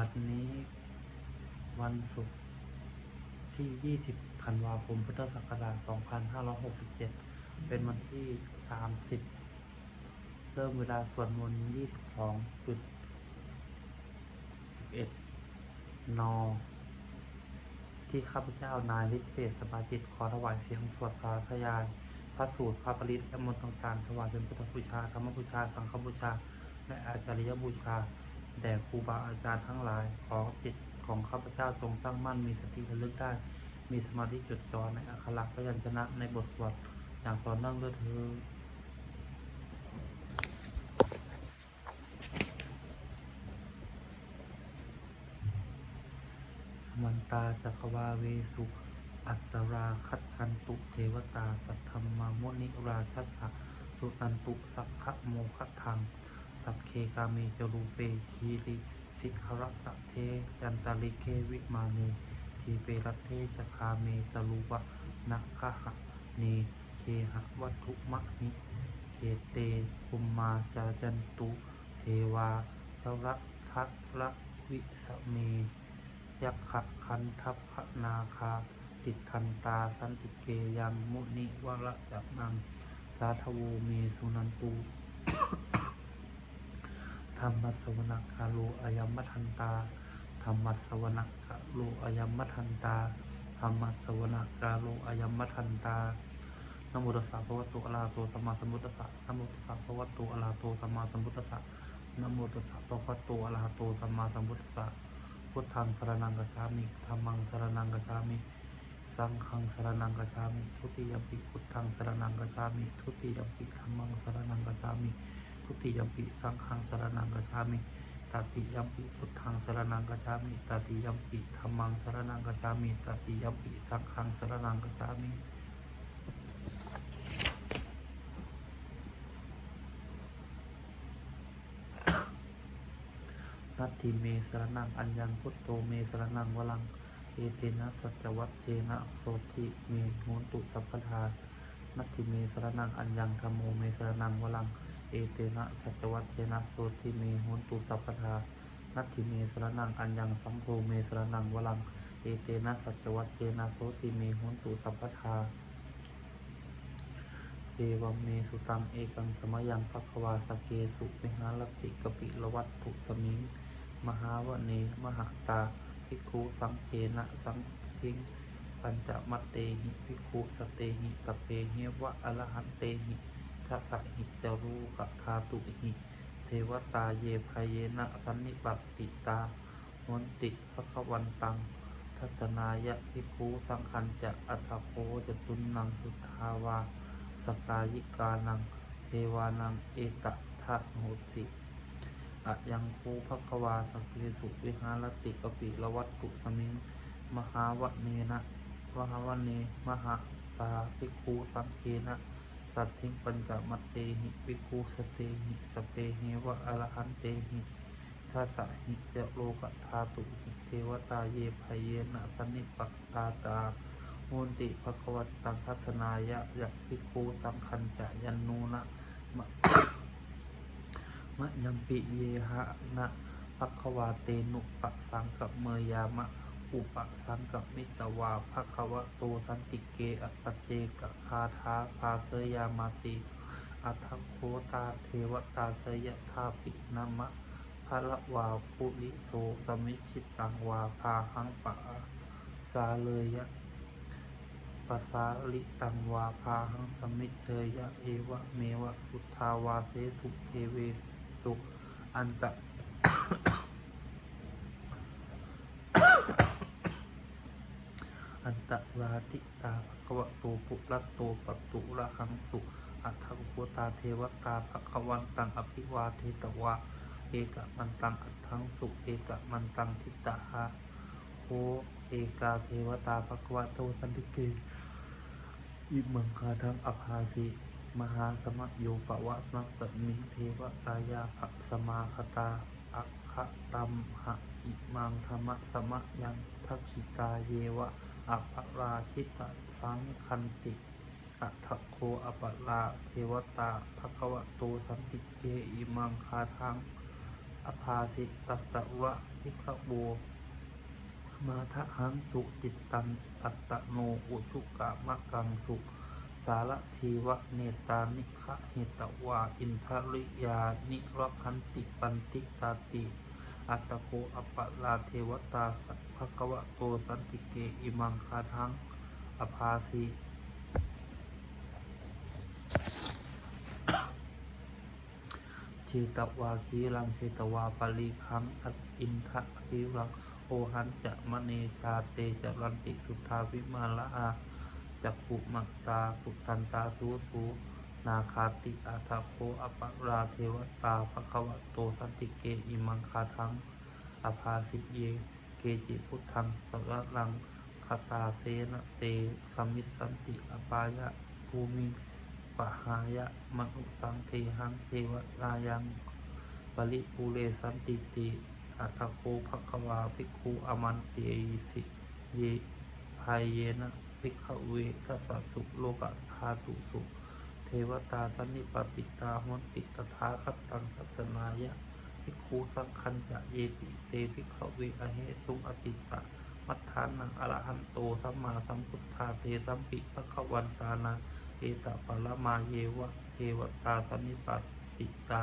บัดนี้ วันศุกร์ที่ 20 ธันวาคม พุทธศักราช 2567 เป็นวันที่ 30 เริ่มเวลาสวดมนต์22.11 น ที่ข้าพเจ้านายฤทธิเดชสมาจิตขอถวายเสียงสวดสาธยายพระสูตร พระปริตและมนต์ต่างๆถวายเป็นพุทธบูชา ธรรมบูชา สังฆบูชา และอาจาริยบูชา ด่ครูบาอาจารย์ทั้งหลายขอจิตของข้าพเจ้าจงตั้งมั่นมีสติระลึกได้ มีสมาธิจดจ่อในอักขระพยัญชนะในบทสวดอย่างต่อเนื่องด้วยเธอญสมันตาจักวาเวสุ อัตตราคัจฉันตุเทวตา สัทธรรมามนิราชัสสะสุนันตุ สักขะโมคทัง สัพเคกาเมจรูเปคีริสิกขรตะเทจันตาลิเควิมาเนทีเปรตเทจคาเมตลุวะนักขะเนเคหะวัตถุมะนิเคเตภุมมาจาจันตุ เทวาสรัทธระวิสเมยักขะคันทัพพนาคา ติดทันตาสันติเกยังมุนิวระจักนังสาธโวเมสุนันตุ ธรรมสวนกคาโลอายมทันตาธรรมสวนกคาโลอายมทันตาธรรมสวนกคาโลอายมทันตานโมตัสสะภะวะโตอะระหะโตสัมมาสัมพุทธัสสะนโมตัสสะภะวะโตอะระหะโตสัมมาสัมพุทธัสสะนโมตัสสะภะวะโตอะระหะโตสัมมาสัมพุทธัสสะพุทธังสรณังกัจฉามิธัมมังสรณังกัจฉามิ สังฆังสรณังกัจฉามิ ทุติยมปิพุทธังสรณังกัจฉามิ ทุติยมปิธัมมังสรณังกัจฉามิ ทุติยมปิสังฆังสรณังกัจฉามิตติยมปิพุทธังสรณังกัจฉามิตติยมปิธัมมังสรณังกัจฉามิตติยมปิสังฆังสรณังกัจฉามินัตถิเมสรนังอัญญังพุทโธเมสรนังวลัง เอเตนะสัจวัตเชนะโสติเมโหนตุสัพพทานัตถิเมสรนังอัญญังธรรมโมเมสรนังวลัง เอเตนะสัจวัตเชนะโสติเมโหนตุสัพพทานัตถิเมสรนังอัญญังสัมโพเมสรนังวลัง เอเตนะสัจวัตเชนะโสติเมโหนตุสัพพทาเอวัมเมสุตังเอกังสมยังภควาสเกสุเมหารติกปิละวัตถุสมิงมหาวเนมหาตาภิกขุสังเคนะสังทิงปัญจมัตเตหิภิกขุสเตหิสเปเหวะอรหันเตหิ ทสสะหิจารูกธาตุหิเทวตาเยภายเยนะสันนิปัติตาหนติภควันตัง ทัศนายะภิกขุสังคันจะอัตถโคจะตุนนังสุทาวาสกายิกานัง เทวานังเอตทะโหติอะยังคูภควาสังเกสุวิหารติกปิละวัตถุสมิงมหาวะเนนะมหาวะเนมหาตาภิกขุสังเคนะ สัตถิปัญจมัตเตหิภิกขุสเตหิสเปเหวะอรหันเตหิทัสสะหิจะโลกธาตุหิเทวตาเยภยเยนะสันนิปัตตาตาโหนติภควตังทัศนายะยะภิกขุสังคัญจะยันนูนะมะมะยังปิเยหะนะภควาเตนุปะสังกับเมยามะ อุปสังกับมิตวาภควะโตสันติเกอัปเจกคาทาภาเสยามาติอัทโคตาเทวตาเสยทาปินามะภะละวาปุริโสสมิชิตังวาพาหังปะสาเลยะปัสาลิตังวาพาหังสมิเชยะเอวะเมวะสุทธาวาเสสุเทเวสุอันตะ อันตราติตาภควะโตปุรัตโตปัตตุระหังสุอัฏฐกุตาเทวตาภควันตังอภิวาเทตวาเอกมันตังอัฏฐังสุเอกมันตังทิตาหาโคเอกาเทวตาภควะโตสันติเกอิมังคาทังอภาสิมหาสมะโยปวะนักตมิเทวตายาภสมาคตาอัคคตัมหะ มังธรรมะสมะยังทักขิตาเยวะอัปราชิตะสังคันติอัทธโคอัปราเทวตาภควะโตสันติเกอิมังคาทังอภาสิตัตตะวะพิกโวสมาทะหังสุจิตตังอัตตโนอุชุกะมะกังสุสารทีวะเนตานิคะเหตวาอินทริยานิรคันติปันติตาติ อัตโคอปปะลาเทวตาสัพพะคะวะโตสันติเกอิมังคาทังอภาสีเชตวาคีรังเชตวาปลีคังอัตอินทะคีรังโอหันจะมะเนชาเตจะรันติสุทธาวิมาละอาจักขุมักตาสุทันตาสูสู นาคาติอาทาโคอปปราเทวตาภควโตสันติเกอิมังคาทังอภาสิเย เกจิพุทธังสวรังคาตาเสนะเตสมิสันติอปายะภูมิปะหายะมนุสังเทหังเทวรายังปริปูเรสันติติอัตโคภควาภิกขุอมันเตสิเยภายเยนะภิกขเวทัสสุโลกธาตุสุ เทวตาสันนิปติตาหนติตถาคตังทัสนายะภิกขุสังคัญจะเยปิเตภิกขเวอเหสุงอติตะ มัฏฐานังอรหันโตสัมมาสัมพุทธาเตสัมปิภะควันตานาเอตปะละมาเยวะเทวตาสันนิปติตา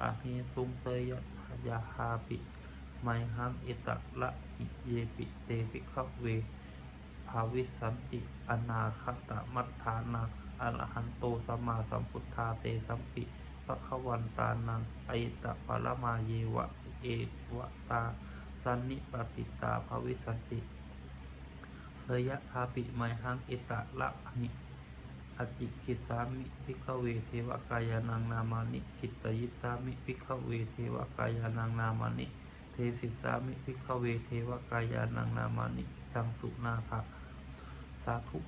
อเหสุงเตยะยาหาปิไมหังเอตะละหิเยปิเตภิกขเวภาวิสันติอนาคตมัฏฐานา อรหันโตสัมมาสัมพุทธาเตสัมปิภะคะวันตานังอเอตะละมาเยวะเอวะตาสันนิปติตาภวิสันติเสยะทาปิไมหังเอตะละหิอจิกิสามิพิกเวเทวกายานังนามานิกิตยิสามิพิกเวเทวกายานังนามานิเทสิสามิพิกเวเทวกายานังนามานิตังสุนาภะสาธุ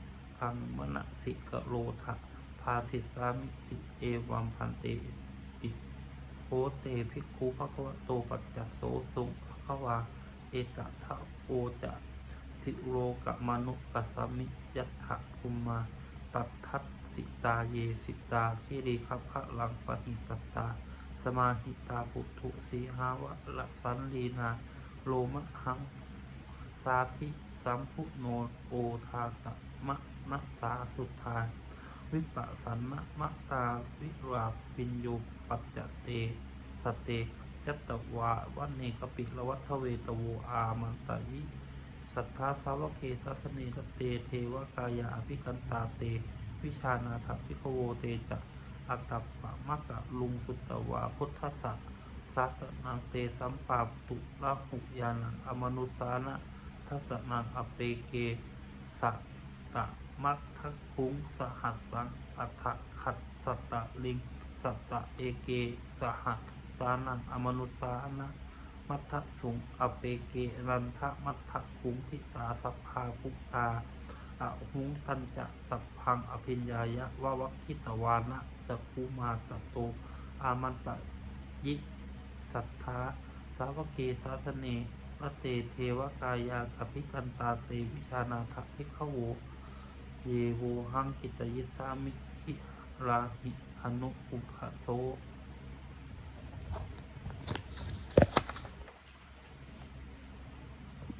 คังมณสิกโรทะภาสิสามิติเอวัมพันเตติโคเตภิกขุภะคะวะโตปัจจโสสุงภะคะวา เอตทะโอจะสิโรกะมนุกัสสมิยัตถะภุมมาตัททัสสิตาเยสิตาคิริคัพะลังปะหิตตา สมาหิตาปุถุสีหาวะละสันลีนา โลมะหัง สาภิ สัมพุโนโอทาตะมะนัสสาสุทา วิปัสสันนะมะตาวิราปิญโยปัจจเตสเตยัตวาวันเนกปิละวัฏเวตโวอามันตยิสัทธาสาวกเกสัสเนกเตเทวกายาอภิกันตาเต วิชานาถพิคโวเตจะอัตตปะมะกะลุงสุตตวาพุทธสสะสาสนังเตสัมปาตุละหุยานังอมนุสานะ ทัสนังอเปเกสัตตะมัทธคุงสหัสสังอัฏฐขัดสัตตลิง สัตตเอเกสหัสสานังอมนุสานะมัทธสุงอเปเกรันทะมัทธคุงทิสาสัพพาภุตาอะหุงทันจะสัพพังอภิญญายะวะวัคคิตวานะตะคูมาตะโตอามันตะยิสัทธาสาวกเกสาสเน ระเตเทวกายาขภิกันตาเตวิชานาถพิขโวเยโวหังกิตยิสามิขิราหิอนุอุปโส